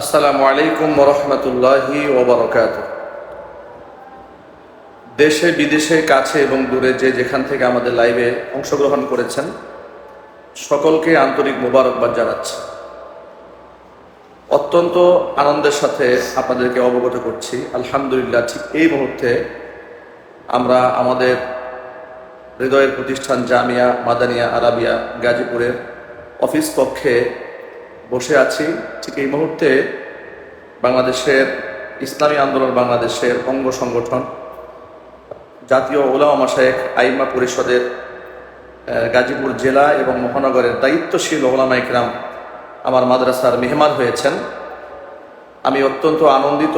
আসসালামু আলাইকুম রহমতুল্লাহি ওবরকাত। দেশে, বিদেশে, কাছে এবং দূরে যে যেখান থেকে আমাদের লাইভে অংশগ্রহণ করেছেন, সকলকে আন্তরিক মোবারকবাদ জানাচ্ছি। অত্যন্ত আনন্দের সাথে আপনাদেরকে অবগত করছি। আলহামদুলিল্লাহ, ঠিক এই মুহূর্তে আমরা আমাদের হৃদয়ের প্রতিষ্ঠান জামিয়া মাদানিয়া আরাবিয়া গাজীপুরের অফিস কক্ষে বসে আছি। ঠিক এই মুহূর্তে বাংলাদেশের ইসলামী আন্দোলন, বাংলাদেশের অঙ্গ সংগঠন, জাতীয় ওলামা শেখ আইমা পরিষদের গাজীপুর জেলা এবং মহানগরের দায়িত্বশীল ওলামা ইকরাম আমার মাদ্রাসার মেহমান হয়েছেন। আমি অত্যন্ত আনন্দিত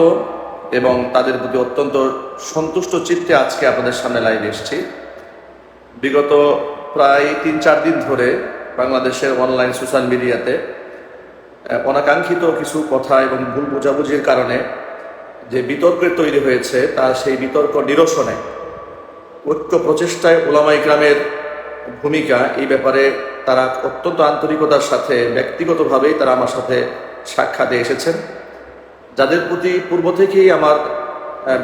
এবং তাদের প্রতি অত্যন্ত সন্তুষ্ট চিত্তে আজকে আপনাদের সামনে লাইভ এসেছি। বিগত প্রায় তিন চার দিন ধরে বাংলাদেশের অনলাইন সোশ্যাল মিডিয়াতে অনাকাঙ্ক্ষিত কিছু কথা এবং ভুল বোঝাবুঝির কারণে যে বিতর্ক তৈরি হয়েছে, তা সেই বিতর্ক নিরসনে, ঐক্য প্রচেষ্টায় ওলামা ইকরামের ভূমিকা, এই ব্যাপারে তারা অত্যন্ত আন্তরিকতার সাথে, ব্যক্তিগতভাবেই তারা আমার সাথে সাক্ষাতে এসেছেন। যাদের প্রতি পূর্ব থেকেই আমার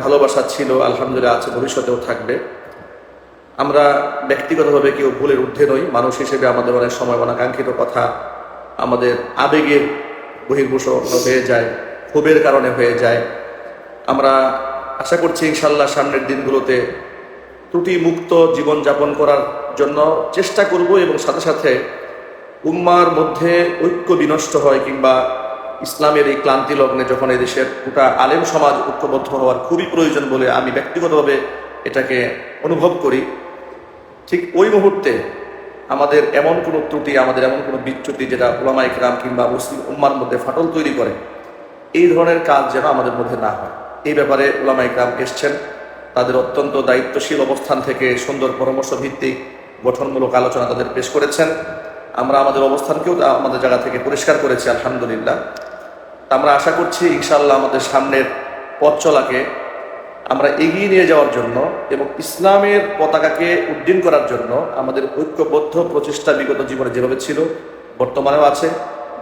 ভালোবাসা ছিল, আলহামদুলিল্লাহ আছে, ভবিষ্যতেও থাকবে। আমরা ব্যক্তিগতভাবে কেউ ভুলের ঊর্ধ্বে নই, মানুষ হিসেবে আমাদের অনেক সময় অনাকাঙ্ক্ষিত কথা আমাদের আবেগের বহির্ভূষ হয়ে যায়, ক্ষোভের কারণে হয়ে যায়। আমরা আশা করছি ইনশাল্লাহ সামনের দিনগুলোতে ত্রুটি মুক্ত জীবনযাপন করার জন্য চেষ্টা করব এবং সাথে সাথে উম্মার মধ্যে ঐক্য বিনষ্ট হয় কিংবা ইসলামের এই ক্লান্তি লগ্নে যখন এই দেশের গোটা আলেম সমাজ ঐক্যবদ্ধ হওয়ার খুবই প্রয়োজন বলে আমি ব্যক্তিগতভাবে এটাকে অনুভব করি। ঠিক ওই মুহূর্তে আমাদের এমন কোনো ত্রুটি, আমাদের এমন কোনো বিচ্যুতি যেটা ওলামা ইকরাম কিংবা মুসলিম উম্মার মধ্যে ফাটল তৈরি করে, এই ধরনের কাজ যেন আমাদের মধ্যে না হয়। এই ব্যাপারে ওলামা ইকরাম এসছেন। তাদের অত্যন্ত দায়িত্বশীল অবস্থান থেকে সুন্দর পরামর্শ ভিত্তিক গঠনমূলক আলোচনা তাদের পেশ করেছেন। আমরা আমাদের অবস্থানকেও আমাদের জায়গা থেকে পরিষ্কার করেছি, আলহামদুলিল্লাহ। আমরা আশা করছি ইনশাল্লাহ আমাদের সামনের পথ চলাকে আমরা এগিয়ে নিয়ে যাওয়ার জন্য এবং ইসলামের পতাকাকে উড্ডীন করার জন্য আমাদের ঐক্যবদ্ধ প্রচেষ্টা বিগত জীবনে যেভাবে ছিল, বর্তমানেও আছে,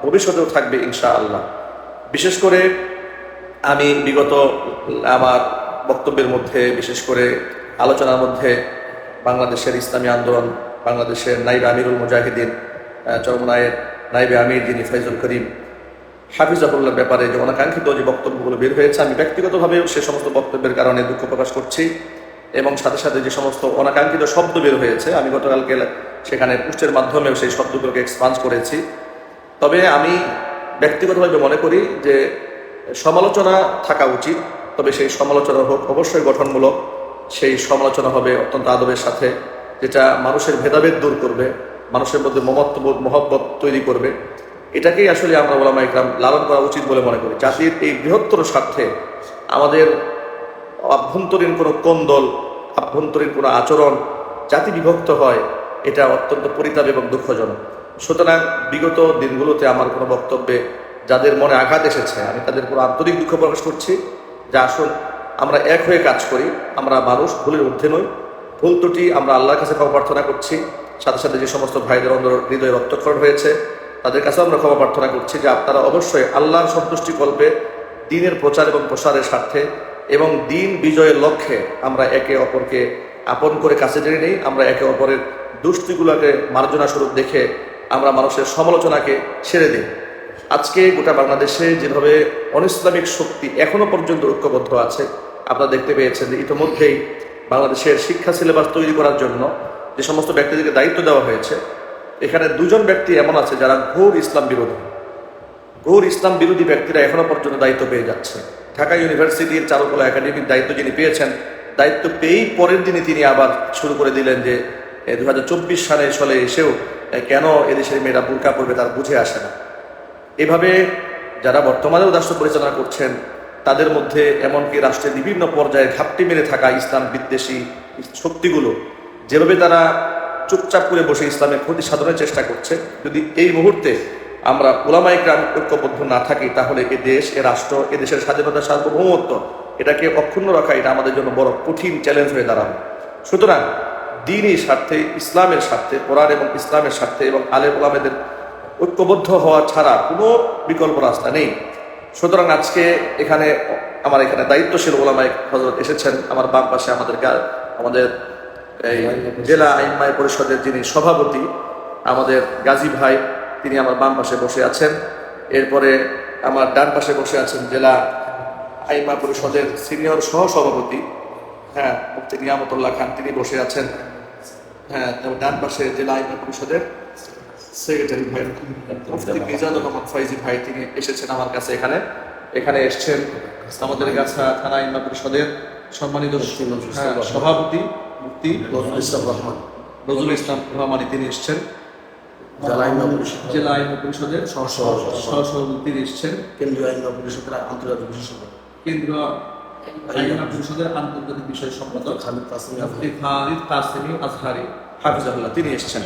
ভবিষ্যতেও থাকবে ইনশা আল্লাহ বিশেষ করে আমি বিগত আমার বক্তব্যের মধ্যে, বিশেষ করে আলোচনার মধ্যে বাংলাদেশের ইসলামী আন্দোলন, বাংলাদেশের নাইবে আমিরুল মুজাহিদিন চরমনায়ের নাইবে আমির যিনি ফৈজুল করিম হাফিজাহুল্লার ব্যাপারে যে অনাকাঙ্ক্ষিত যে বক্তব্যগুলো বের হয়েছে, আমি ব্যক্তিগতভাবেও সে সমস্ত বক্তব্যের কারণে দুঃখ প্রকাশ করছি এবং সাথে সাথে যে সমস্ত অনাকাঙ্ক্ষিত শব্দ বের হয়েছে, আমি গতকালকে সেখানে পুষ্টের মাধ্যমেও সেই শব্দগুলোকে এক্সপান্স করেছি। তবে আমি ব্যক্তিগতভাবে মনে করি যে সমালোচনা থাকা উচিত, তবে সেই সমালোচনা হোক অবশ্যই গঠনমূলক। সেই সমালোচনা হবে অত্যন্ত আদবের সাথে, যেটা মানুষের ভেদাভেদ দূর করবে, মানুষের মধ্যে মমত্ববোধ, মহব্বত তৈরি করবে। এটাকেই আসলে আমরা ওলামা ইকরাম লালন করা উচিত বলে মনে করি। জাতির এই বৃহত্তর স্বার্থে আমাদের আভ্যন্তরীণ কোনো কোন্দল আভ্যন্তরীণ কোনো আচরণ জাতি বিভক্ত হয়, এটা অত্যন্ত পরিতাপ এবং দুঃখজনক। সুতরাং বিগত দিনগুলোতে আমার কোনো বক্তব্যে যাদের মনে আঘাত এসেছে, আমি তাদের কোনো আন্তরিক দুঃখ প্রকাশ করছি যে আসুন আমরা এক হয়ে কাজ করি, আমরা মানুষ ভুলের ঊর্ধ্বে নই। ভুল ত্রুটি আমরা আল্লাহর কাছে প্রার্থনা করছি। সাথে সাথে যে সমস্ত ভাইদের অন্তর হৃদয়ে রক্তক্ষরণ হয়েছে। তাদের কাছেও আমরা ক্ষমা প্রার্থনা করছি যে আপনারা অবশ্যই আল্লাহর সন্তুষ্টি কল্পে দিনের প্রচার এবং প্রসারের স্বার্থে এবং দিন বিজয়ের লক্ষ্যে আমরা একে অপরকে আপন করে কাছে টেনে নেই, আমরা একে অপরের দুষ্টিগুলোকে মার্জনা স্বরূপ দেখে আমরা মানুষের সমালোচনাকে ছেড়ে দিই। আজকে গোটা বাংলাদেশে যেভাবে অনিসলামিক শক্তি এখনও পর্যন্ত ঐক্যবদ্ধ আছে, আপনারা দেখতে পেয়েছেন ইতিমধ্যেই বাংলাদেশের শিক্ষা সিলেবাস তৈরি করার জন্য যে সমস্ত ব্যক্তিদেরকে দায়িত্ব দেওয়া হয়েছে এখানে দুজন ব্যক্তি এমন আছে যারা ঘোর ইসলাম বিরোধী। ঘোর ইসলাম বিরোধী ব্যক্তিরা এখনও পর্যন্ত দায়িত্ব পেয়ে যাচ্ছে। ঢাকা ইউনিভার্সিটির চারুকলা একাডেমির দায়িত্ব যিনি পেয়েছেন, দায়িত্ব পেয়েই পরের দিনই তিনি আবার শুরু করে দিলেন যে দু হাজার চব্বিশ সালে চলে এসেও কেন এদেশের মেয়েরা বুরকা পড়বে তার বুঝে আসে না। এভাবে যারা বর্তমানেও রাষ্ট্র পরিচালনা করছেন, তাদের মধ্যে এমনকি রাষ্ট্রের বিভিন্ন পর্যায়ে ঘাপটি মেরে থাকা ইসলাম বিদ্বেষী শক্তিগুলো, যেভাবে তারা চুপচাপ করে বসে ইসলামের ক্ষতি সাধনের চেষ্টা করছে। যদি এই মুহূর্তে আমরা ওলামাই গ্রাম ঐক্যবদ্ধ না থাকি, তাহলে এ দেশ, এ রাষ্ট্র, এ দেশের স্বাধীনতা সার্বভৌমত্ব, এটাকে অক্ষুণ্ণ রাখা এটা আমাদের জন্য বড় কঠিন চ্যালেঞ্জ হয়ে দাঁড়াবে। সুতরাং দিনই স্বার্থে, ইসলামের স্বার্থে, কোরআন এবং ইসলামের স্বার্থে এবং আলেম ওলামেদের ঐক্যবদ্ধ হওয়া ছাড়া কোনো বিকল্প রাস্তা নেই। সুতরাং আজকে এখানে আমার এখানে দায়িত্বশীল ওলামাই হজরত এসেছেন। আমার বাম পাশে আমাদের আমাদের এই জেলা আইনমাই পরিষদের যিনি সভাপতি আমাদের গাজী ভাই তিনি আমার বাম পাশে বসে আছেন। এরপরে আমার ডান পাশে বসে আছেন জেলা আইমা পরিষদের সিনিয়র সহ সভাপতি হ্যাঁ মুফতি নিয়ামতুল্লাহ খান তিনি বসে আছেন। হ্যাঁ ডান পাশে জেলা আইমা পরিষদের সেক্রেটারি ভাই মুফতি মিজানুর রহমান ফয়জি ভাই তিনি এসেছেন আমার কাছে এখানে। এখানে এসেছেন আমাদের গাছা থানা আইমা পরিষদের সম্মানিত হ্যাঁ, সভাপতি মুফতি নজরুল ইসলাম রহমান। নজরুল ইসলাম রহমানি তিনি এসছেন। জেলা আইন জেলা আইন পরিষদের সহসভাপতি। তিনি এসেছেন। কেন্দ্রীয় আইন পরিষদের আন্তর্জাতিক বিশেষজ্ঞ। কেন্দ্র আইন পরিষদের আন্তর্জাতিক বিষয় সম্পাদক খালিদ তাসমি খালিদ কাসেমি আজহারি হাফিজাহুল্লাহ তিনি এসেছেন।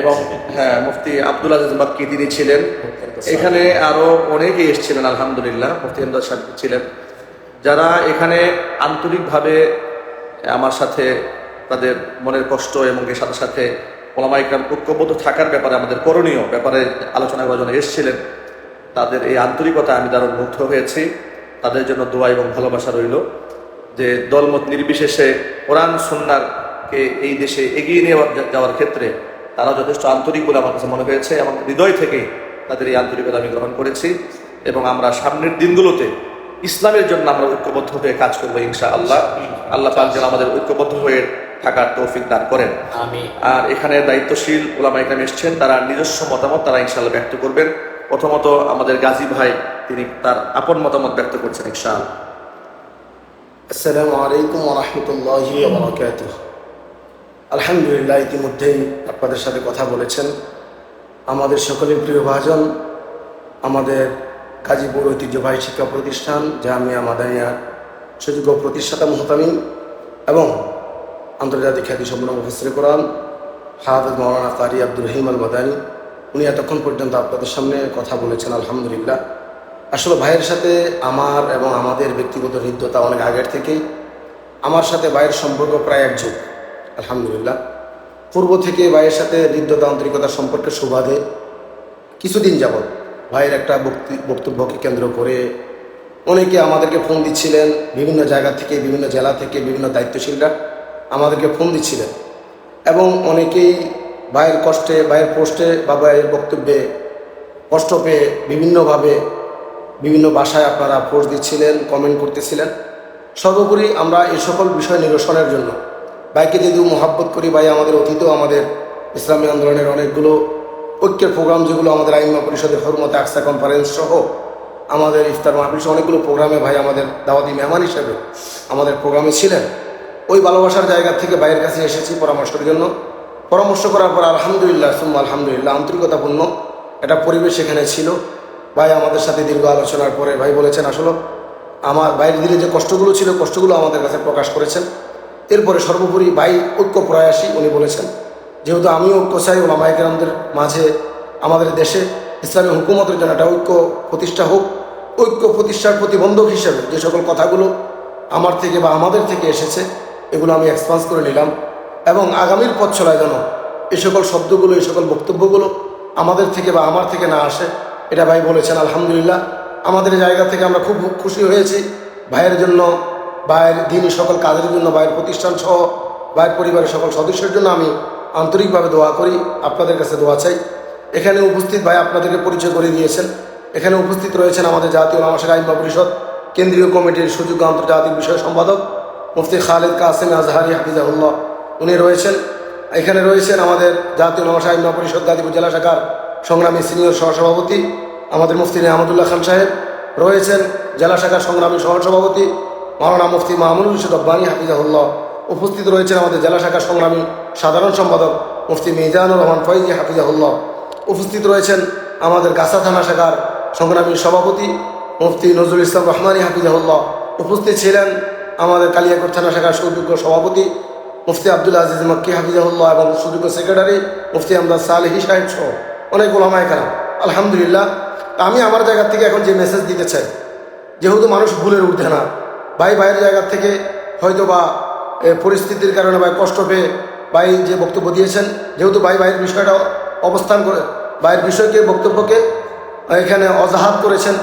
এবং হ্যাঁ মুফতি আব্দুল আজিজ মাক্কি তিনি ছিলেন। এখানে আরও অনেকেই এসেছিলেন আলহামদুলিল্লাহ মুফতি ইমদাদ সাহেব ছিলেন। যারা এখানে আন্তরিকভাবে আমার সাথে তাদের মনের কষ্ট এবং এর সাথে সাথে ওলামা ইকরাম ঐক্যবদ্ধ থাকার ব্যাপারে আমাদের করণীয় ব্যাপারে আলোচনা করার জন্য এসেছিলেন। তাদের এই আন্তরিকতা আমি দারুণ মুগ্ধ হয়েছি। তাদের জন্য দোয়া এবং ভালোবাসা রইল যে দলমত নির্বিশেষে কোরআন সন্ন্যারকে এই দেশে এগিয়ে নিয়ে যাওয়ার ক্ষেত্রে তারা যথেষ্ট আন্তরিক বলে আমার কাছে মনে হয়েছে এবং হৃদয় থেকে তাদের এই আন্তরিকতা আমি গ্রহণ করেছি এবং আমরা সামনের দিনগুলোতে ইসলামের জন্য আমরা ঐক্যবদ্ধ হয়ে কাজ করব ইনশা আল্লাহ আল্লাহ পাক যেন আমাদের ঐক্যবদ্ধ হয়ে থাকার তৌফিক দান করেন। আমি আর এখানে দায়িত্বশীল ওলামা এখানে এসছেন তারা নিজস্ব মতামত তারা ইনশাল্লাহ ব্যক্ত করবেন। প্রথমত আমাদের গাজী ভাই তিনি তার আপন মতামত ব্যক্ত করছেন ইনশাআল্লাহ। আসসালামু আলাইকুম ওরহমতুল্লাহি বরকাত আলহামদুলিল্লাহ ইতিমধ্যেই আপনাদের সাথে কথা বলেছেন। আমাদের সকলের প্রিয় ভাজন আমাদের গাজীপুর ঐতিহ্যবাহী শিক্ষা প্রতিষ্ঠান, জামিয়া মাদানিয়া সুযোগ্য প্রতিষ্ঠাতা মোহতামিম এবং আন্তর্জাতিক খ্যাতিসম্পন্ন মুফসির কোরআন, হাফেজ মৌলানা কারি আব্দুর রহিম আল মাদানি উনি এতক্ষণ পর্যন্ত আপনাদের সামনে কথা বলেছেন, আলহামদুলিল্লাহ। আসলে ভাইয়ের সাথে আমার এবং আমাদের ব্যক্তিগত হৃদ্যতা অনেক আগের থেকেই। আমার সাথে ভাইয়ের সম্পর্ক প্রায় এক যুগ আলহামদুলিল্লাহ। পূর্ব থেকে ভাইয়ের সাথে হৃদ্যতা আন্তরিকতার সম্পর্কে সুবাদে কিছুদিন যাবৎ ভাইয়ের একটা বক্তি- বক্তব্যকে কেন্দ্র করে অনেকে আমাদেরকে ফোন দিচ্ছিলেন, বিভিন্ন জায়গা থেকে, বিভিন্ন জেলা থেকে, বিভিন্ন দায়িত্বশীলরা আমাদেরকে ফোন দিচ্ছিলেন। এবং অনেকেই ভাইয়ের কষ্টে, ভাইয়ের পোস্টে বা ভাইয়ের বক্তব্যে কষ্ট পেয়ে বিভিন্নভাবে বিভিন্ন ভাষায় আপনারা পোস্ট দিচ্ছিলেন, কমেন্ট করতেছিলেন। সর্বোপরি আমরা এই সকল বিষয় নিরসনের জন্য বাইকে যদিও মহাব্বত করি, ভাই আমাদের অতীতেও আমাদের ইসলামী আন্দোলনের অনেকগুলো ঐক্যের প্রোগ্রাম যেগুলো আমাদের আইনমা পরিষদের হরমতে আকসা কনফারেন্স সহ আমাদের ইফতার মাহফিল অনেকগুলো প্রোগ্রামে ভাই আমাদের দাওয়াতি মেহমান হিসেবে আমাদের প্রোগ্রামে ছিলেন। ওই ভালোবাসার জায়গা থেকে বাইরের কাছে এসেছি পরামর্শের জন্য। পরামর্শ করার পর আলহামদুলিল্লাহ, সুম্মা আলহামদুলিল্লাহ, আন্তরিকতাপূর্ণ একটা পরিবেশ এখানে ছিল। ভাই আমাদের সাথে দীর্ঘ আলোচনার পরে ভাই বলেছেন, আসলে আমার বাইরের দিলে যে কষ্টগুলো ছিল, কষ্টগুলো আমাদের কাছে প্রকাশ করেছেন। এরপরে সর্বোপরি ভাই ঐক্য প্রয়াসী উনি বলেছেন। যেহেতু আমিও ঐক্য চাই ওলামাইকেরামদের মাঝে আমাদের দেশে ইসলামী হুকুমতের জন্য একটা ঐক্য প্রতিষ্ঠা হোক, ঐক্য প্রতিষ্ঠার প্রতিবন্ধক হিসেবে যে সকল কথাগুলো আমার থেকে বা আমাদের থেকে এসেছে, এগুলো আমি এক্সপান্স করে নিলাম এবং আগামীর পথ চলায় যেন এ সকল শব্দগুলো এই সকল বক্তব্যগুলো আমাদের থেকে বা আমার থেকে না আসে, এটা ভাই বলেছেন, আলহামদুলিল্লাহ। আমাদের জায়গা থেকে আমরা খুব খুশি হয়েছি। ভাইয়ের জন্য, ভাইয়ের দিনই সকল কাজের জন্য, ভাইয়ের প্রতিষ্ঠান সহ, ভাইয়ের পরিবারের সকল সদস্যের জন্য আমি আন্তরিকভাবে দোয়া করি, আপনাদের কাছে দোয়া চাই। এখানে উপস্থিত ভাই আপনাদেরকে পরিচয় করে দিয়েছেন। এখানে উপস্থিত রয়েছেন আমাদের জাতীয় নামাশার আইন পরিষদ, কেন্দ্রীয় কমিটির সুযোগ্য আন্তর্জাতিক বিষয় সম্পাদক মুফতি খালেদ কাসেম আজহারি হাফিজাহুল্লাহ। উনি রয়েছেন। এখানে রয়েছেন আমাদের জাতীয় নমসা আইন পরিষদ গাজীপুর জেলা শাখার সংগ্রামী সিনিয়র সহসভাপতি আমাদের মুফতি আহমদুল্লাহ খান সাহেব। রয়েছেন জেলা শাখার সংগ্রামী সহসভাপতি মাওলানা মুফতি মাহমুদুল রশিদ রব্বানী হাফিজাহুল্লাহ। উপস্থিত রয়েছেন আমাদের জেলা শাখার সংগ্রামী সাধারণ সম্পাদক মুফতি মিজানুর রহমান ফৈজি হাফিজাহুল্লাহ। উপস্থিত রয়েছেন আমাদের গাছা থানা শাখার সংগ্রামী সভাপতি মুফতি নজরুল ইসলাম রহমানী হাফিজাহুল্লাহ। উপস্থিত ছিলেন আমাদের কালিয়াকোট থানা শাখার সুযোগ্য সভাপতি মুফতি আব্দুল আজিজ মক্কি হাফিজাহুল্লাহ এবং সুযোগ্য সেক্রেটারি মুফতি আমদাদ সালেহি সাহেব সহ অনেক ওলামায় কালাম আলহামদুলিল্লাহ আমি আমার জায়গা থেকে এখন যে মেসেজ দিতে চাই, যেহেতু মানুষ ভুলের ঊর্ধ্বে না, ভাই ভাইয়ের জায়গা থেকে হয়তো বা পরিস্থিতির কারণে ভাই কষ্ট পেয়ে ভাই যে বক্তব্য দিয়েছেন, যেহেতু ভাই ভাইয়ের বিষয়টা অবস্থান করে, ভাইয়ের বিষয়কে, বক্তব্যকে এখানে অজাহাত করেছেন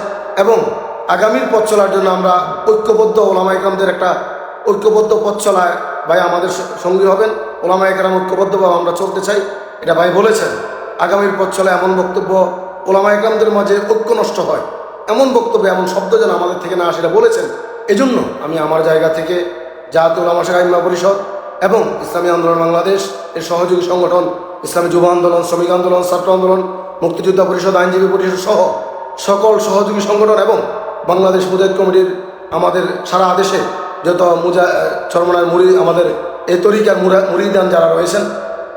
এবং আগামীর পথ চলার জন্য আমরা ঐক্যবদ্ধ ওলামা ইকরামদের একটা ঐক্যবদ্ধ পথ চলায় ভাই আমাদের সঙ্গী হবেন। ওলামা ইকরাম ঐক্যবদ্ধভাবে আমরা চলতে চাই, এটা ভাই বলেছেন। আগামীর পথ চলে এমন বক্তব্য ওলামা ইকরামদের মাঝে ঐক্য নষ্ট হয়। এমন বক্তব্য এমন শব্দ যেন আমাদের থেকে না আসে, এটা বলেছেন। এজন্য আমি আমার জায়গা থেকে ওলামা শাখা ইমা পরিষদ এবং ইসলামী আন্দোলন বাংলাদেশ, এর সহযোগী সংগঠন, ইসলামী যুব আন্দোলন, শ্রমিক আন্দোলন, ছাত্র আন্দোলন, মুক্তিযোদ্ধা পরিষদ, আইনজীবী পরিষদ সহ সকল সহযোগী সংগঠন এবং বাংলাদেশ মুজাহিদ কমিটির আমাদের সারা দেশে যত মুজা চরমনার মুড়ি আমাদের এই তরিকার মুরিদান যারা রয়েছেন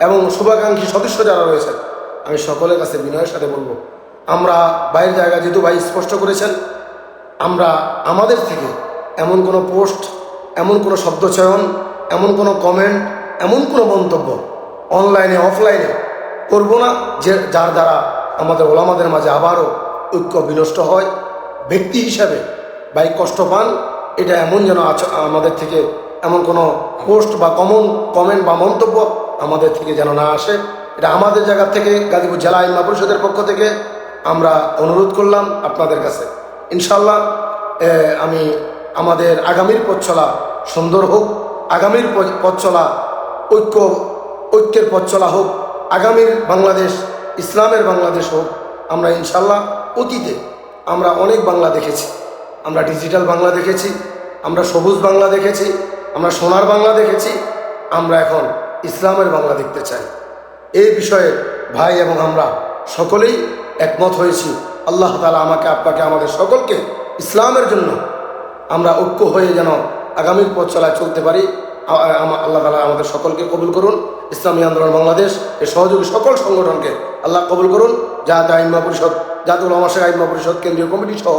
এবং শুভাকাঙ্ক্ষী সদস্য যারা রয়েছেন, আমি সকলের কাছে বিনয়ের সাথে বলব, আমরা বাইরের জায়গা যেহেতু ভাই স্পষ্ট করেছেন, আমরা আমাদের থেকে এমন কোনো পোস্ট এমন কোনো শব্দচয়ন, এমন কোনো কমেন্ট এমন কোনো মন্তব্য অনলাইনে অফলাইনে করব না, যে যার দ্বারা আমাদের ওলামাদের মাঝে আবারও ঐক্য বিনষ্ট হয়। ব্যক্তি হিসাবে ভাই কষ্ট পান, এটা এমন যেন আমাদের থেকে এমন কোনো পোস্ট বা কমন কমেন্ট বা মন্তব্য আমাদের থেকে যেন না আসে। এটা আমাদের জায়গা থেকে, গাজীপুর জেলা আইন পরিষদের পক্ষ থেকে আমরা অনুরোধ করলাম আপনাদের কাছে। ইনশাল্লাহ আমি আমাদের আগামীর পথ চলা সুন্দর হোক, আগামীর পথ চলা ঐক্য, ঐক্যের পথ চলা হোক, আগামীর বাংলাদেশ, ইসলামের বাংলাদেশ হোক, আমরা ইনশাল্লাহ অতীতে আমরা অনেক বাংলা দেখেছি। আমরা ডিজিটাল বাংলা দেখেছি, আমরা সবুজ বাংলা দেখেছি, আমরা সোনার বাংলা দেখেছি, আমরা এখন ইসলামের বাংলা দেখতে চাই। এই বিষয়ে ভাই এবং আমরা সকলেই একমত হয়েছি। আল্লাহ তালা আমাকে, আপনাকে, আমাদের সকলকে ইসলামের জন্য আমরা ঐক্য হয়ে যেন আগামীর পথ চলায় চলতে পারি। আল্লাহ তালা আমাদের সকলকে কবুল করুন। ইসলামী আন্দোলন বাংলাদেশ এর সহযোগী সকল সংগঠনকে আল্লাহ কবুল করুন। জাতীয় আইনমা পরিষদ জাতীয় ওলামাশের আইনমা পরিষদ কেন্দ্রীয় কমিটি সহ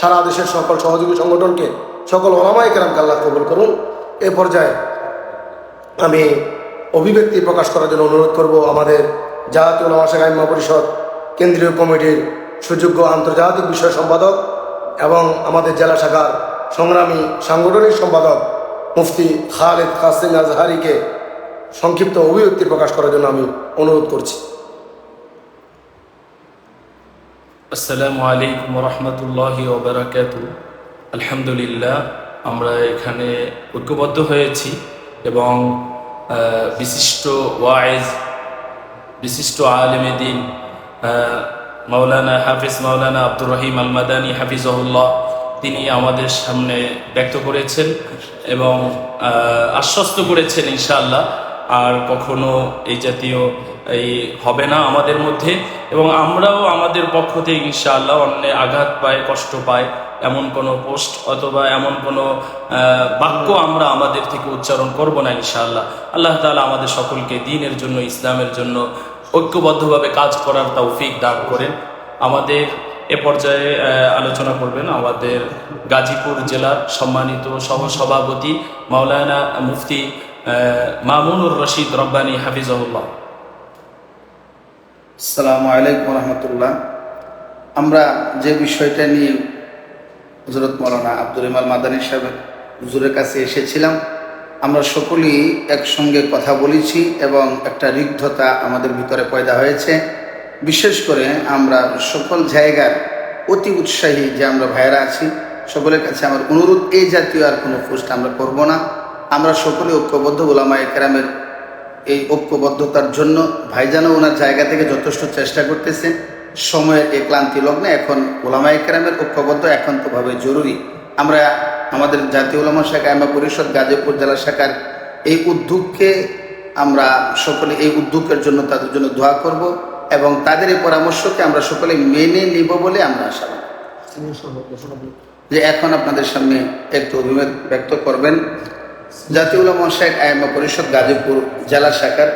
সারা দেশের সকল সহযোগী সংগঠনকে, সকল ওলামাই কেরামকে আল্লাহ কবুল করুন। এ পর্যায়ে আমি অভিব্যক্তি প্রকাশ করার জন্য অনুরোধ করব আমাদের জাতীয় ওলামা আইমা পরিষদ কেন্দ্রীয় কমিটির সুযোগ্য আন্তর্জাতিক বিষয় সম্পাদক এবং আমাদের জেলা শাখার সংগ্রামী সাংগঠনিক সম্পাদক মুফতি খালেদ কাসিম আজহারিকে সংক্ষিপ্ত অভিব্যক্তি প্রকাশ করার জন্য আমি অনুরোধ করছি। আসসালামু আলাইকুম রহমতুল্লাহি ওবরাকাত। আলহামদুলিল্লাহ আমরা এখানে ঐক্যবদ্ধ হয়েছি এবং বিশিষ্ট ওয়াইজ বিশিষ্ট আলেমে দিন আহ, মাওলানা হাফিজ মাওলানা আব্দুর রহিম আল মাদানী হাফিজহুল্লাহ তিনি আমাদের সামনে ব্যক্ত করেছেন এবং আশ্বস্ত করেছেন ইনশাআল্লাহ। আর কখনো এই জাতীয় এই হবে না আমাদের মধ্যে। এবং আমরাও আমাদের পক্ষ থেকে ইনশাআল্লাহ অন্যে আঘাত পায়, কষ্ট পায়। এমন কোনো পোস্ট অথবা এমন কোনো বাক্য আমরা আমাদের থেকে উচ্চারণ করব না ইনশাআল্লাহ। আল্লাহ তাআলা আমাদের সকলকে দিনের জন্য, ইসলামের জন্য ঐক্যবদ্ধভাবে কাজ করার তৌফিক দান করেন। আমাদের এ পর্যায়ে আলোচনা করবেন আমাদের গাজীপুর জেলার সম্মানিত সহসভাপতি মাওলানা মুফতি মামুনুর রশিদ রব্বানী, হাফিজাহুল্লাহ। আসসালামু আলাইকুম রহমতুল্লাহ। আমরা যে বিষয়টা নিয়ে হজরত মৌলানা আব্দুর ইমাল মাদানী সাহেব হুজুরের কাছে এসেছিলাম, আমরা সকলেই একসঙ্গে কথা বলেছি এবং একটা রিগ্ধতা আমাদের ভিতরে পয়দা হয়েছে। বিশেষ করে আমরা সকল জায়গার অতি উৎসাহী যে আমরা ভাইয়েরা আছি, সকলের কাছে আমার অনুরোধ, এই জাতীয় আর কোনো পোস্ট আমরা করব না। আমরা সকলে ঐক্যবদ্ধ ওলামা একরামের এই ঐক্যবদ্ধতার জন্য ভাইজানও ওনার জায়গা থেকে যথেষ্ট চেষ্টা করতেছেন সময়ের এই ক্লান্তি লগ্নে এখন ওলামা একরামের ঐক্যবদ্ধ একান্তভাবে জরুরি। আমরা আমাদের জাতীয় ওলামা শাখা আমরা পরিষদ, গাজীপুর জেলা শাখার এই উদ্যোগকে আমরা সকলে এই উদ্যোগের জন্য তাদের জন্য দোয়া করব। এবং তাদের এই পরামর্শকে আমরা সকলে মেনে নিব বলে আমরা আশাবাদ। যে এখন আপনাদের সামনে একটু অভিমত ব্যক্ত করবেন। জাতীয় উলামা শেখ আইমা পরিষদ, গাজীপুর জেলা শাখার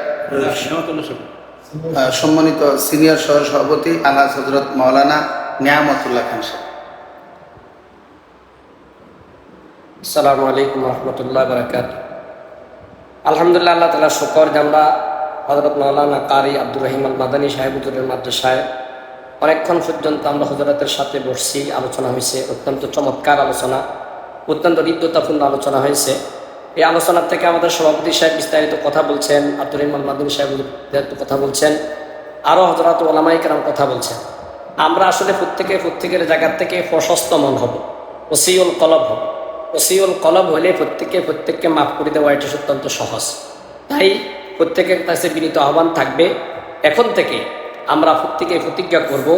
সম্মানিত সিনিয়র সহ সভাপতি আলহাজ হজরত মাওলানা নিয়ামতুল্লাহ খান সাহেব। আসসালামু আলাইকুম রহমতুল্লাহ বরকাত আলহামদুলিল্লাহ, আল্লাহ তালা শুকর আমরা হজরত মৌলানা কারি আব্দুর রহিম আল মাদানী সাহেব হুজুরের মাদ্রাসায় অনেকক্ষণ পর্যন্ত আমরা হজরতের সাথে বসছি। আলোচনা হয়েছে, অত্যন্ত চমৎকার আলোচনা, অত্যন্ত হৃদ্যতাপূর্ণ আলোচনা হয়েছে। এই আলোচনার থেকে আমাদের সভাপতি সাহেব বিস্তারিত কথা বলছেন, আব্দুর রহিম মাদানী সাহেব কথা বলছেন আরও হজরত ওলামাইকেরাম কথা বলছেন। আমরা আসলে প্রত্যেকে প্রত্যেকের জায়গার থেকে প্রশস্ত মন হব, ওসিউল কলব হব। ওসিউল কলব হলে প্রত্যেকে প্রত্যেককে মাফ করে দেওয়া এটা অত্যন্ত সহজ। তাই প্রত্যেকের কাছে বিনীত আহ্বান থাকবে, এখন থেকে আমরা প্রত্যেকে প্রতিজ্ঞা করব,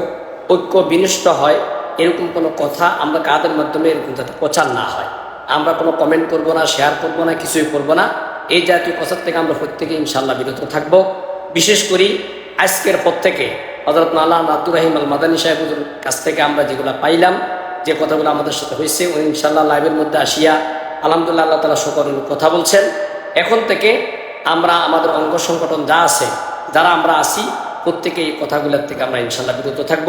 ঐক্য বিনষ্ট হয়, এরকম কোনো কথা আমরা কাদের মাধ্যমে এরকম যাতে প্রচার না হয়। আমরা কোনো কমেন্ট করব না শেয়ার করব না, কিছুই করব না। এই জাতীয় কথার থেকে আমরা প্রত্যেকে ইনশাল্লাহ বিরত থাকব। বিশেষ করি আজকের পর থেকে হজরত মাল্লাহ আব্দুর রাহিম আল মাদানী সাহেবের কাছ থেকে আমরা যেগুলো পাইলাম, যে কথাগুলো আমাদের সাথে হয়েছে, উনি ইনশাল্লাহ লাইভের মধ্যে আসিয়া আলহামদুলিল্লাহ আল্লাহ তালা সকলের কথা বলছেন। এখন থেকে আমরা আমাদের অঙ্গ সংগঠন যা আছে, যারা আমরা আসি প্রত্যেকে এই কথাগুলোর থেকে আমরা ইনশাল্লাহ বিরত থাকব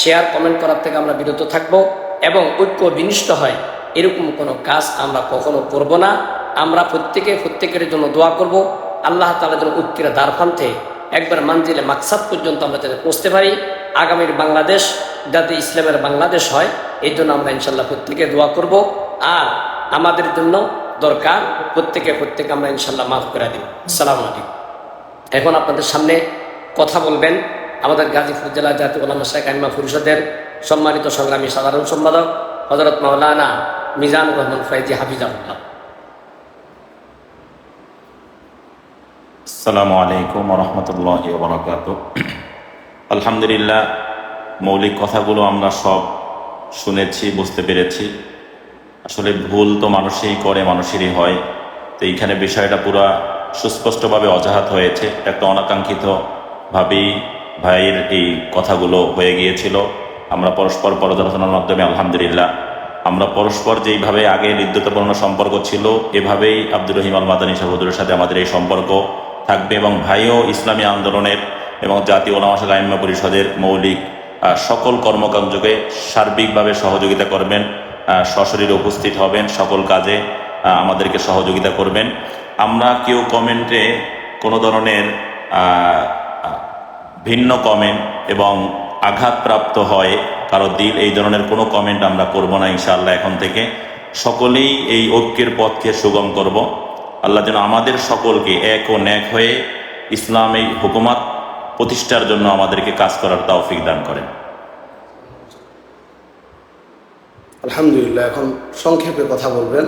শেয়ার কমেন্ট করার থেকে আমরা বিরত থাকব এবং ঐক্য বিনিষ্ট হয়, এরকম কোনো কাজ আমরা কখনো করব না। আমরা প্রত্যেকে প্রত্যেকের জন্য দোয়া করব। আল্লাহ তালা যেন ঐক্যের দ্বার প্রান্তে একবার মানজিলে মাকসাদ পর্যন্ত আমরা যাতে পৌঁছতে পারি, আগামীর বাংলাদেশ যাতে ইসলামের বাংলাদেশ হয়, এই জন্য আমরা ইনশাল্লাহ প্রত্যেকে দোয়া করব। আর আমাদের জন্য দরকার, প্রত্যেকে প্রত্যেকে আমরা ইনশাল্লাহ মাফ করে দিব। সালাম আলাইকুম। এখন আপনাদের সামনে কথা বলবেন আমাদের গাজীপুর জেলা জাতীয় ওলামা শেখ আইমা পরিষদের সম্মানিত সংগ্রামী সাধারণ সম্পাদক হজরত মাওলানা মিজান রহমান ফৈজি হাফিজাহুল্লাহ। আসসালামু আলাইকুম রহমতুল্লাহ বরকাত আলহামদুলিল্লাহ, মৌলিক কথাগুলো আমরা সব শুনেছি, বুঝতে পেরেছি। আসলে ভুল তো মানুষই করে, মানুষেরই হয়। তো এইখানে বিষয়টা পুরো সুস্পষ্টভাবে অজাহাত হয়েছে। একটা অনাকাঙ্ক্ষিত ভাবেই ভাইয়ের এই কথাগুলো হয়ে গিয়েছিল। আমরা পরস্পর পর্যালোচনার মাধ্যমে, আলহামদুলিল্লাহ। আমরা পরস্পর যেইভাবে আগে হৃদ্যতাপূর্ণ সম্পর্ক ছিল, এভাবেই আব্দুর রহিম আল মাদানী সাহুদুরের সাথে আমাদের এই সম্পর্ক থাকবে এবং ভাইও ইসলামী আন্দোলনের এবং জাতীয় ওলামাশা আইম্মা পরিষদের মৌলিক সকল কর্মকাণ্ডকে সার্বিকভাবে সহযোগিতা করবেন। সশরীরে উপস্থিত হবেন, সকল কাজে আমাদেরকে সহযোগিতা করবেন। আমরা কেউ কমেন্টে কোনো ধরনের ভিন্ন কমেন্ট এবং আঘাতপ্রাপ্ত হয়, কারও দিল এই ধরনের কোনো কমেন্ট আমরা করব না ইনশাআল্লাহ এখন থেকে। সকলেই এই ঐক্যের পথকে সুগম করব। আল্লাহ যেন আমাদের সকলকে এক ও ন্যাক হয়ে ইসলামী হুকুমাত প্রতিষ্ঠার জন্য আমাদেরকে কাজ করার তৌফিক দান করেন। আলহামদুলিল্লাহ, এখন সংক্ষেপে কথা বলবেন।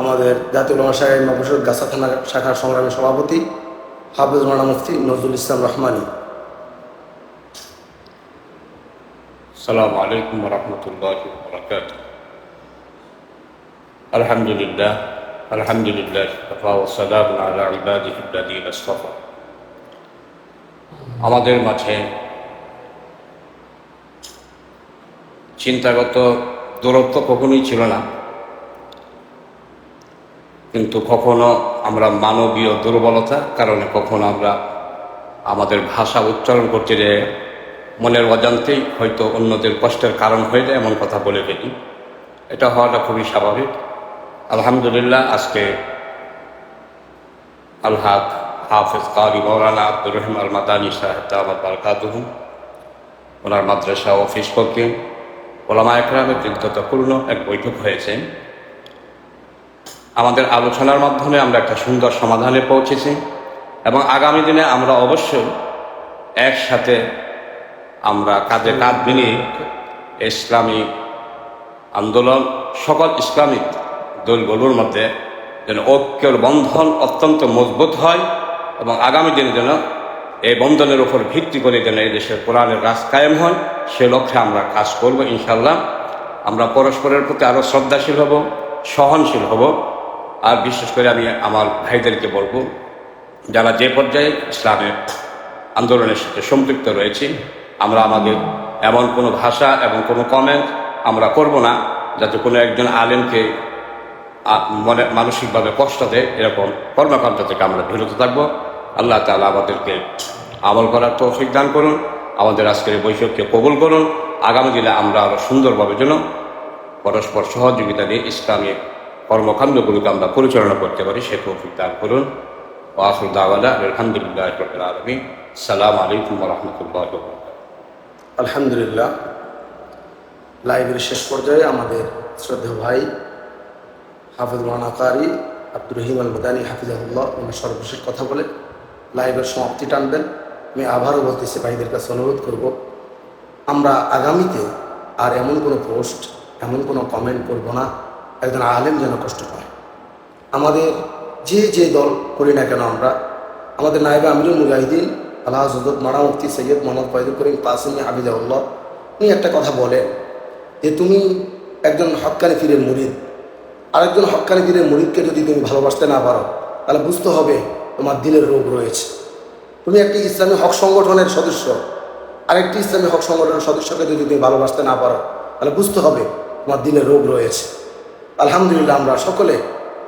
আমাদের জাতীয় সাহেব মহাপুরুষদ গাছা থানা শাখার সংগ্রামী সভাপতি হাফিজ মানা মুফতি নজরুল ইসলাম রহমানি। সালাম আলাইকুম রহমতুল্লাহ আলহামদুলিল্লাহ আলহামদুলিল্লাহ আমাদের মাঝে চিন্তাগত দূরত্ব কখনোই ছিল না। কিন্তু কখনো আমরা মানবীয় দুর্বলতার কারণে, কখনো আমরা আমাদের ভাষা উচ্চারণ করতে যে মনের অজান্তেই হয়তো অন্যদের কষ্টের কারণ হয়ে যায় এমন কথা বলে ফেলি। এটা হওয়াটা খুবই স্বাভাবিক। আলহামদুলিল্লাহ, আজকে আলহাদ হাফেজ কারি মৌলানা আব্দুর রহিম আল মাদানী সাহেব দামাদ বারকাতুহুম ওনার মাদ্রাসা অফিস কর্তৃক ওলামা একরামের দৃঢ়তাপূর্ণ এক বৈঠক হয়েছে। আমাদের আলোচনার মাধ্যমে আমরা একটা সুন্দর সমাধানে পৌঁছেছি এবং আগামী দিনে আমরা অবশ্যই একসাথে আমরা কাঁধে কাঁধ মিলিয়ে ইসলামী আন্দোলন, সকল ইসলামিক দলগুলোর মধ্যে যেন ঐক্যের বন্ধন অত্যন্ত মজবুত হয় এবং আগামী দিনে যেন এই বন্ধনের উপর ভিত্তি করে যেন এই দেশের কোরআনের রাজ কায়েম হয় সে লক্ষ্যে আমরা কাজ করব ইনশাল্লাহ আমরা পরস্পরের প্রতি আরও শ্রদ্ধাশীল হব, সহনশীল হব। আর বিশেষ করে আমি আমার ভাইদেরকে বলব, যারা যে পর্যায়ে ইসলামের আন্দোলনের সাথে সম্পৃক্ত রয়েছি, আমরা আমাদের এমন কোনো ভাষা এবং কোনো কমেন্ট আমরা করব না, যাতে কোনো একজন আলেমকে মনে মানসিকভাবে কষ্ট দেয়, এরকম কর্মকাণ্ড থেকে আমরা বিরত থাকব। আল্লাহ তালা আমাদেরকে আমল করার তৌফিক দান করুন। আমাদের আজকের বৈঠককে কবুল করুন। আগামী দিনে আমরা আরও সুন্দরভাবে যেন পরস্পর সহযোগিতা দিয়ে ইসলামী কর্মকাণ্ডগুলোকে আমরা পরিচালনা করতে পারি, সে তৌফিক দান করুন। আলহামদুলিল্লাহ সালাম আলহামদুলিল্লাহ। লাইভের শেষ পর্যায়ে আমাদের শ্রদ্ধেয় ভাই হাফিজ মানাকারি আব্দুর রহিম আল মদানী হাফিজাহুল্লাহ সর্বশেষ কথা বলে। লাইভের সমাপ্তি টানবেন। আমি আবারও বলতেছি, ভাইদের কাছে অনুরোধ করব, আমরা আগামীতে আর এমন কোনো পোস্ট, এমন কোনো কমেন্ট করব না, একজন আলেম যেন কষ্ট পায়। আমাদের যে যে দল করি না কেন আমরা, আমাদের নায়েবে আমিরুল মুজাহিদিন, আল্লাহ হজরত মারা মুফতি সৈয়দ মোহাম্মদ ফয়দুল করিম কাসিমি হাবিজাউল্লাহ উনি একটা কথা বলেন যে তুমি একজন হক্কানি ফিরের মুরিদ। আরেকজন হক্কানি ফিরের মুরিদকে যদি তুমি ভালোবাসতে না পারো, তাহলে বুঝতে হবে তোমার দিলের রোগ রয়েছে। তুমি একটি ইসলামী হক সংগঠনের সদস্য। আরেকটি ইসলামী হক সংগঠনের সদস্যকে যদি তুমি ভালোবাসতে না পারো, তাহলে বুঝতে হবে তোমার দিলের রোগ রয়েছে। আলহামদুলিল্লাহ আমরা সকলে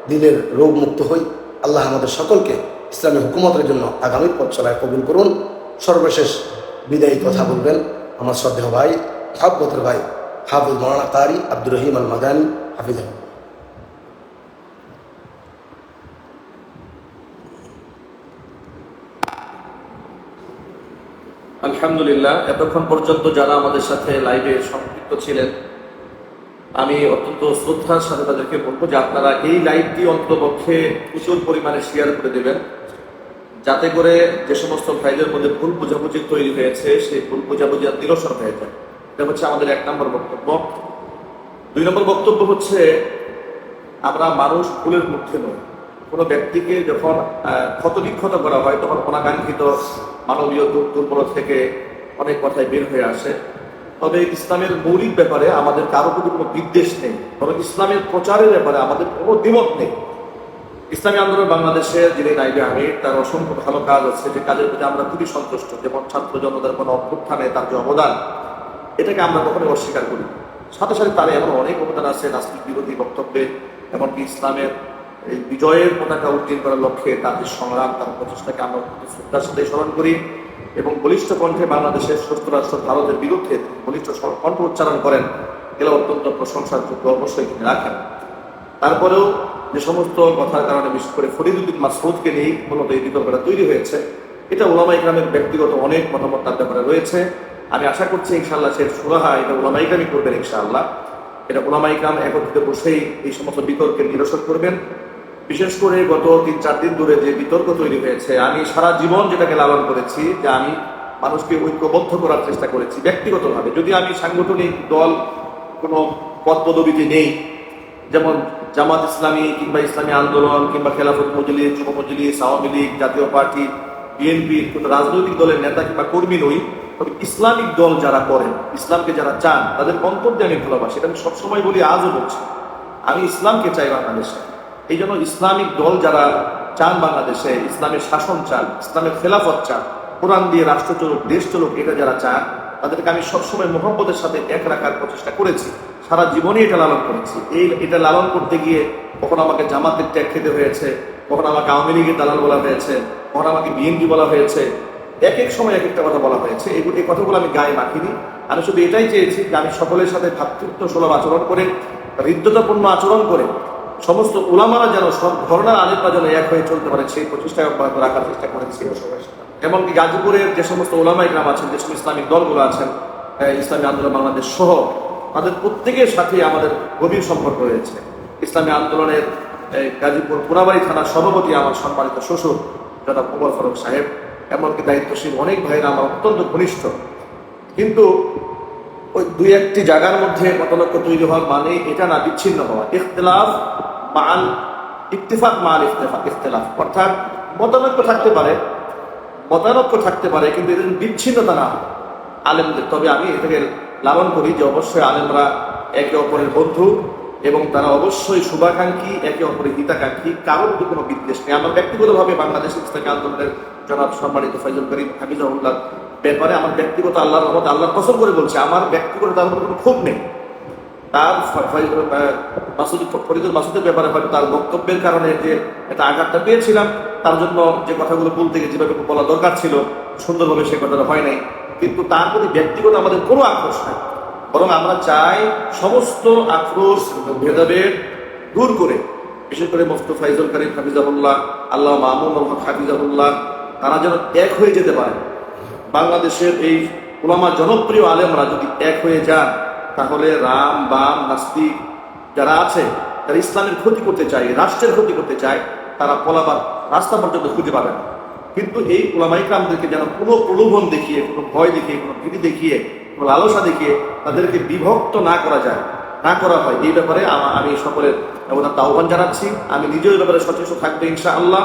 দিলের রোগ মুক্ত হই। আল্লাহ আমাদের সকলকে ইসলামী হুকুমতের জন্য আগামী পথ চলায় কবুল করুন। সর্বশেষ বিদায়ী কথা বলবেন আমার শ্রদ্ধেয় ভাই হাব্বতের ভাই হাফিজ মৌলানা কারি আব্দুর রহিম আল মাদানি হাফিজ আলহামদুলিল্লাহ, এতক্ষণ পর্যন্ত যারা আমাদের সাথে লাইভে সম্পৃক্ত ছিলেন, আমি অত্যন্ত শ্রদ্ধার সাথে তাদেরকে বলব যে আপনারা এই লাইভটি অন্তপক্ষে প্রচুর পরিমাণে শেয়ার করে দেবেন, যাতে করে যে সমস্ত ফাইলের মধ্যে ভুল বোঝাবুঝি তৈরি হয়েছে, সেই ভুল বোঝাবুঝি আর নিরসন হয়ে যায়। এটা হচ্ছে আমাদের এক নম্বর বক্তব্য। দুই নম্বর বক্তব্য হচ্ছে, আমরা মানুষ ভুলের মধ্যে নই। কোনো ব্যক্তিকে যখন ক্ষতবিক্ষত করা হয়, তখন অনাকাঙ্ক্ষিত মানবীয় দুর- দুর্বল থেকে অনেক কথাই বের হয়ে আসে। তবে ইসলামের মৌলিক ব্যাপারে আমাদের কারও কোনো বিদ্বেষ নেই, বরং ইসলামের প্রচারের ব্যাপারে আমাদের কোনো দ্বিমত নেই। ইসলামী আন্দোলন বাংলাদেশের যিনি নাইবে আমির, তার অসংখ্য ভালো কাজ আছে, যে কাজের প্রতি আমরা খুবই সন্তুষ্ট, যেমন ছাত্র জনতার কোনো অভ্যুত্থানে তার যে অবদান, এটাকে আমরা কখনোই অস্বীকার করি সাথে সাথে তার এমন অনেক অবদান আছে রাজনীতি বিরোধী বক্তব্যে, এমনকি ইসলামের এই বিজয়ের পতাকা উত্তীর্ণ করার লক্ষ্যে তাদের সংগ্রাম, তার প্রচেষ্টাকে আমরা শ্রদ্ধার সাথে স্মরণ করি এবং বলিষ্ঠ কণ্ঠে বাংলাদেশের ষষ্ঠ রাষ্ট্র ভারতের বিরুদ্ধে বলিষ্ঠ কণ্ঠ উচ্চারণ করেন এগুলো অত্যন্ত প্রশংসার যোগ্য অবশ্যই তিনি রাখেন। তারপরেও যে সমস্ত কথার কারণে বিশেষ করে ফরিদুদ্দিন মাসুদকে নিয়েই মূলত এই বিতর্কটা তৈরি হয়েছে, এটা ওলামা ইকরামের ব্যক্তিগত অনেক মতামত তার ব্যাপারে রয়েছে। আমি আশা করছি ইনশাআল্লাহ সে সুরাহা এটা ওলামা ইকরামই করবেন ইনশাআল্লাহ। এটা ওলামা ইকরাম একত্রিত বসেই এই সমস্ত বিতর্কের নিরসন করবেন। বিশেষ করে গত তিন চার দিন ধরে যে বিতর্ক তৈরি হয়েছে, আমি সারা জীবন যেটাকে লালন করেছি যে আমি মানুষকে ঐক্যবদ্ধ করার চেষ্টা করেছি ব্যক্তিগতভাবে। যদি আমি সাংগঠনিক দল, কোনো পদ পদবিতে নেই, যেমন জামাত ইসলামী কিংবা ইসলামী আন্দোলন কিংবা খেলাফত মজলিস, যুব মজলিস, আওয়ামী লীগ, জাতীয় পার্টি বিএনপির কোনো রাজনৈতিক দলের নেতা কিংবা কর্মী নই, তবে ইসলামিক দল যারা করেন, ইসলামকে যারা চান, তাদের গন্তব্যে আমি ভালোবাসি। এটা আমি সবসময় বলি, আজও বলছি। আমি ইসলামকে চাই বাংলাদেশে। এই জন্য ইসলামিক দল যারা চান বাংলাদেশে, ইসলামের শাসন চান, ইসলামের খেলাফত চান, কোরআন দিয়ে রাষ্ট্র চলুক, দেশ চলুক, এটা যারা চান, তাদেরকে আমি সবসময় মোহাম্মদের সাথে এক রাখার প্রচেষ্টা করেছি। সারা জীবনই এটা লালন করেছি। এই, এটা লালন করতে গিয়ে কখন আমাকে জামাতের ট্যাগ খেতে হয়েছে, কখন আমাকে আওয়ামী লীগের দালাল বলা হয়েছে, কখন আমাকে বিএনপি বলা হয়েছে। এক এক সময় এক একটা কথা বলা হয়েছে। এগুলো এই কথাগুলো আমি গায়ে মাখিনি। আমি শুধু এটাই চেয়েছি যে আমি সকলের সাথে ভ্রাতৃত্ব সুলভ আচরণ করে, হৃদ্যতাপূর্ণ আচরণ করে সমস্ত ওলামারা যেন সব ধরনের আলেমরা যেন এক হয়ে চলতে পারে, সেই প্রচেষ্টা অব্যাহত রাখার চেষ্টা করেছি। এমনকি গাজীপুরের যে সমস্ত ওলামাই গ্রাম আছেন, যে সমস্ত ইসলামিক দলগুলো আছেন ইসলামী আন্দোলন বাংলাদেশ সহ, তাদের প্রত্যেকের সাথে আমাদের গভীর সম্পর্ক রয়েছে। ইসলামী আন্দোলনের গাজীপুর পুরাবাড়ি থানার সভাপতি আমার সম্মানিত শ্বশুর, জনাব কুমার ফারুক সাহেব, এমনকি দায়িত্বশীল অনেক ভাইরা আমার অত্যন্ত ঘনিষ্ঠ। কিন্তু ওই দুই একটি জায়গার মধ্যে মতলক্য তৈরি হওয়ার মানে এটা না, বিচ্ছিন্ন হওয়া। ইখতলাফ মাল, ইত্তেফাক মাল ইফতেফাক ইখতলাফ। অর্থাৎ মতানৈক্য থাকতে পারে, মতানৈক্য থাকতে পারে, কিন্তু এদের বিচ্ছিন্নতা না। আলেমদের। তবে আমি এটাকে লালন করি যে অবশ্যই আলেমরা একে অপরের বন্ধু এবং তারা অবশ্যই শুভাকাঙ্ক্ষী, একে অপরের হিতাকাঙ্ক্ষী, কারোর প্রতি কোনো বিদ্বেষ নেই। আমার ব্যক্তিগতভাবে বাংলাদেশ ইসলামী আন্দোলনের জনাব সম্মানিত ফৈজুল করিম হাফিজাহুল্লাহ ব্যাপারে আমার ব্যক্তিগত আল্লাহর রহমত, আল্লাহর কসম করে বলছে, আমার ব্যক্তিগত তার কোনো ক্ষোভ নেই। তার ফরিদুল মাসুদের ব্যাপারে হয়তো তার বক্তব্যের কারণে যে একটা আঘাতটা পেয়েছিলাম, তার জন্য যে কথাগুলো বলতে গিয়ে যেভাবে বলা দরকার ছিল, সুন্দরভাবে সে কথাটা হয় নাই। কিন্তু তার প্রতি ব্যক্তিগত আমাদের কোনো আক্রোশ নাই। বরং আমরা চাই সমস্ত আক্রোশ ভেদাভেদ দূর করে, বিশেষ করে মুফতি ফাইজুল করিম হাফিজাহুল্লাহ আল্লাহ মামুন মোহাম্মদ হাফিজাহুল্লাহ, তারা যেন এক হয়ে যেতে পারে। বাংলাদেশের এই ওলামা জনপ্রিয় আলেমরা যদি এক হয়ে যান, তাহলে রাম, বাম, নাস্তিক যারা আছে যারা ইসলামের ক্ষতি করতে চায়, রাষ্ট্রের ক্ষতি করতে চায়, তারা পলাবার রাস্তা পর্যন্ত খুঁজে পাবে না। কিন্তু এই ওলামাইকরামদেরকে যেন কোনো প্রলোভন দেখিয়ে, কোনো ভয় দেখিয়ে, কোনো ভীতি দেখিয়ে, কোনো লালসা দেখিয়ে তাদেরকে বিভক্ত না করা যায়, না করা হয়, এই ব্যাপারে আমা- সকলের অবদান আহ্বান জানাচ্ছি। আমি নিজেও এই ব্যাপারে সচেষ্ট থাকবে ইনশা আল্লাহ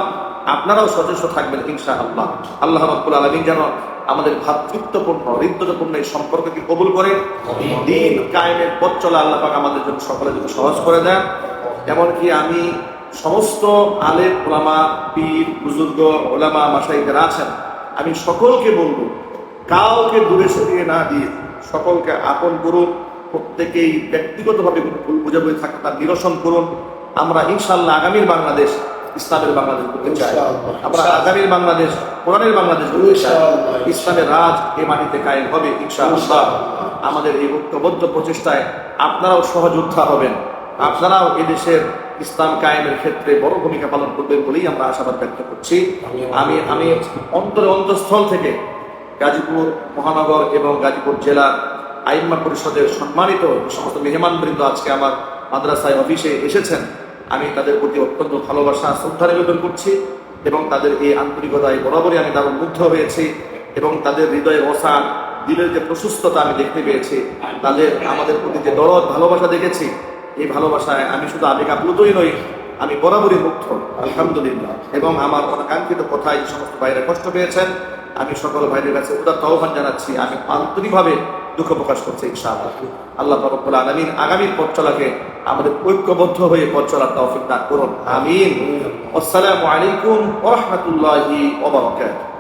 আপনারাও সচেষ্ট থাকবেন ইনশা আল্লাহ আল্লাহ রব্বুল আলমিন যেন আমাদের ভাতৃত্বপূর্ণ, হৃদ্যতাপূর্ণ এই সম্পর্ককে কবুল করে দিন কায়েমের পথ চলা আল্লাহ পাক আমাদের জন্য সকলের জন্য সহজ করে দেন। এমনকি আমি সমস্ত আলেম ওলামা পীর, বুজুর্গ ওলামা মাসাই যারা আছেন, আমি সকলকে বলব, কাউকে দূরে সরিয়ে না দিয়ে সকলকে আপন করুন, প্রত্যেকেই ব্যক্তিগতভাবে ভুল বুঝাবুঝি থাকে তার নিরসন করুন। আমরা ইনশাল্লাহ আগামীর বাংলাদেশ ইসলামের বাংলাদেশ করতে চাই। আমরা আগামীর বাংলাদেশ কোরআনের বাংলাদেশ করতে চাই। ইসলামের রাজ এই মাটিতে কায়েম হবে ইনশাআল্লাহ। আমাদের এই ঐক্যবদ্ধ প্রচেষ্টায় আপনারাও সহযোদ্ধা হবেন। আপনারাও এদেশের ইসলাম কায়েমের ক্ষেত্রে বড় ভূমিকা পালন করবেন বলেই আমরা আশাবাদ ব্যক্ত করছি। আমি আমি অন্তরে অন্তঃস্থল থেকে গাজীপুর মহানগর এবং গাজীপুর জেলা আইনমা পরিষদের সম্মানিত সমস্ত মেহমানবৃন্দ আজকে আমার মাদ্রাসায় অফিসে এসেছেন। আমি তাদের প্রতি অত্যন্ত ভালোবাসা, শ্রদ্ধা নিবেদন করছি এবং তাদের এই আন্তরিকতায় বরাবরই আমি দারুণ মুগ্ধ হয়েছি এবং তাদের হৃদয়ে অসান দিলের যে প্রশস্ততা আমি দেখতে পেয়েছি, তাদের আমাদের প্রতি যে দরদ, ভালোবাসা দেখেছি, এই ভালোবাসায় আমি শুধু আবেগ আপ্লুতই নই, আমি বরাবরই মুগ্ধ, আলহামদুলিল্লাহ। এবং আমার অনাকাঙ্ক্ষিত কথায় যে সমস্ত ভাইরা কষ্ট পেয়েছেন, আমি সকল ভাইদের কাছে উদার আহ্বান জানাচ্ছি, আমি আন্তরিকভাবে দুঃখ প্রকাশ করছে ইনশাআল্লাহ। আল্লাহ তরফুল আলমিন আগামী পথ চলাকে আমাদের ঐক্যবদ্ধ হয়ে পথ চলার তৌফিক দান করুন। আমিন। আসসালামু আলাইকুম ওয়া রাহমাতুল্লাহি ওয়া বারাকাতুহু।